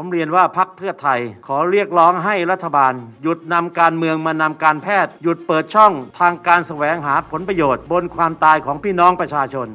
ผมเรียนว่าพักเพื่อไทย ขอเรียกร้องให้รัฐบาล หยุดนำการเมืองมานำการแพทย์ หยุดเปิดช่องทางการแสวงหาผลประโยชน์ บนความตายของพี่น้องประชาชน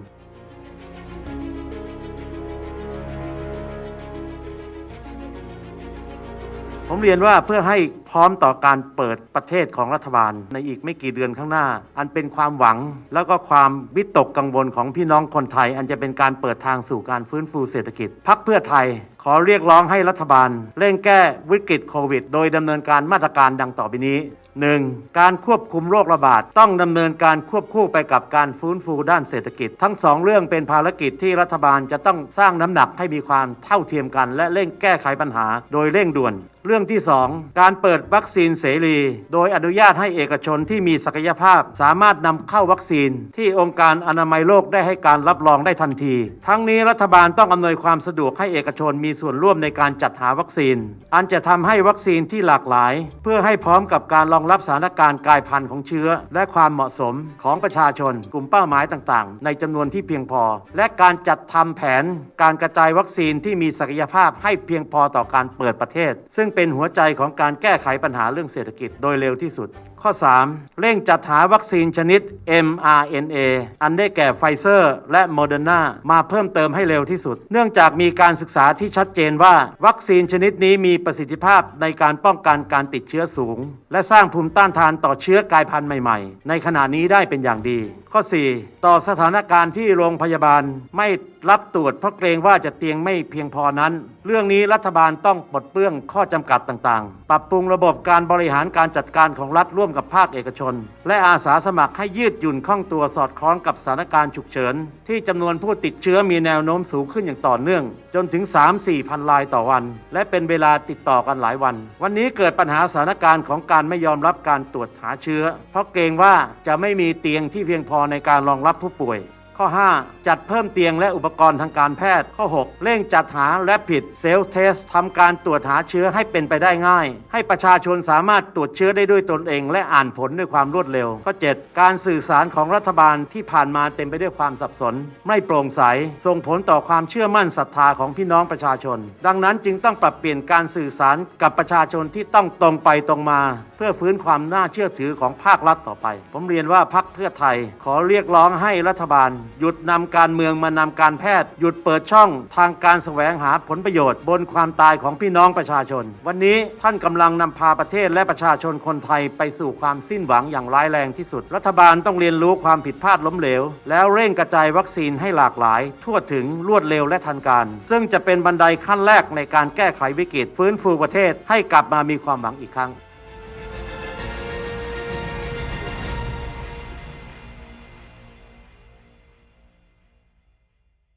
ผมเรียนว่าเพื่อให้ พร้อมต่อการเปิดประเทศของรัฐบาล ในอีกไม่กี่เดือนข้างหน้า อันเป็นความหวัง แล้วก็ความวิตกกังวลของพี่น้องคนไทย อันจะเป็นการเปิดทางสู่การฟื้นฟูเศรษฐกิจพักเพื่อไทย ขอเรียกร้องให้รัฐบาล เร่งแก้วิกฤตโควิด โดยดำเนินการมาตรการดังต่อไปนี้ 1. การควบคุมโรคระบาดต้องดำเนินการควบคู่ไปกับการฟื้นฟูด้านเศรษฐกิจ ทั้งสองเรื่องเป็นภารกิจที่รัฐบาลจะต้องสร้างน้ำหนักให้มีความเท่าเทียมกัน และเร่งแก้ไขปัญหาโดยเร่งด่วน เรื่องที่ 2 การเปิดวัคซีนเสรี โดยอนุญาตให้เอกชนที่มีศักยภาพ สามารถนำเข้าวัคซีน ที่องค์การอนามัยโลกได้ให้การรับรองได้ทันที ทั้งนี้รัฐบาลต้องอำนวยความสะดวกให้เอกชนมีส่วนร่วมในการจัดหาวัคซีน อันจะทำให้วัคซีนที่หลากหลาย เพื่อให้พร้อมกับการรองรับสถานการณ์กลายพันธุ์ของเชื้อ และความเหมาะสมของประชาชน กลุ่มเป้าหมายต่างๆ ในจำนวนที่เพียงพอ และการจัดทำแผน การกระจายวัคซีนที่มีศักยภาพให้เพียงพอต่อการเปิดประเทศ ซึ่งเป็นหัวใจของการแก้ไขปัญหาเรื่องเศรษฐกิจโดยเร็วที่สุด ข้อ 3 เร่งจัดหาวัคซีนชนิด mRNA อันได้แก่ไฟเซอร์ และโมเดอร์นามาเพิ่มเติมให้เร็วที่สุด เนื่องจากมีการศึกษาที่ชัดเจนว่า วัคซีนชนิดนี้มีประสิทธิภาพในการป้องกันการติดเชื้อสูง และสร้างภูมิต้านทานต่อเชื้อกลายพันธุ์ใหม่ๆ ในขณะนี้ได้เป็นอย่างดี ข้อ 4 ต่อสถานการณ์ที่โรงพยาบาลไม่รับตรวจเพราะเกรงว่าจะเตียงไม่เพียงพอนั้น เรื่องนี้รัฐบาลต้องปลดเปลื้องข้อจำกัดต่างๆ ปรับปรุงระบบการบริหารการจัดการของรัฐร่วมกับภาคเอกชน และอาสาสมัครให้ยืดหยุ่นคล่องตัวสอดคล้องกับสถานการณ์ฉุกเฉิน ที่จำนวนผู้ติดเชื้อมีแนวโน้มสูงขึ้นอย่างต่อเนื่อง จนถึง 3-4พันรายต่อวัน และเป็นเวลาติดต่อกันหลายวัน วันนี้เกิดปัญหาสถานการณ์ของการไม่ยอมรับการตรวจหาเชื้อ เพราะเกรงว่าจะไม่มีเตียงที่เพียงพอในการรองรับผู้ป่วย ข้อ 5 จัดเพิ่มเตียงและอุปกรณ์ทางการแพทย์ ข้อ 6 เร่งจัดหาและผิดเซลล์เทสทำการตรวจหาเชื้อให้เป็นไปได้ง่าย ให้ประชาชนสามารถตรวจเชื้อได้ด้วยตนเอง และอ่านผลด้วยความรวดเร็ว ข้อ 7 การสื่อสารของรัฐบาลที่ผ่านมาเต็มไปด้วยความสับสน ไม่โปร่งใส ส่งผลต่อความเชื่อมั่นศรัทธาของพี่น้องประชาชน ดังนั้นจึงต้องปรับเปลี่ยนการสื่อสารกับประชาชนที่ต้องตรงไปตรงมา เพื่อฟื้นความน่าเชื่อถือของภาครัฐต่อไป ผมเรียนว่าพักเพื่อไทย ขอเรียกร้องให้รัฐบาลหยุดนำการเมืองมานำการแพทย์ หยุดเปิดช่องทางการแสวงหาผลประโยชน์ บนความตายของพี่น้องประชาชน วันนี้ท่านกำลังนำพาประเทศและประชาชนคนไทยไปสู่ความสิ้นหวังอย่างร้ายแรงที่สุด รัฐบาลต้องเรียนรู้ความผิดพลาดล้มเหลว แล้วเร่งกระจายวัคซีนให้หลากหลาย ทั่วถึงรวดเร็วและทันการ ซึ่งจะเป็นบันไดขั้นแรกในการแก้ไขวิกฤตฟื้นฟูประเทศให้กลับมามีความหวังอีกครั้ง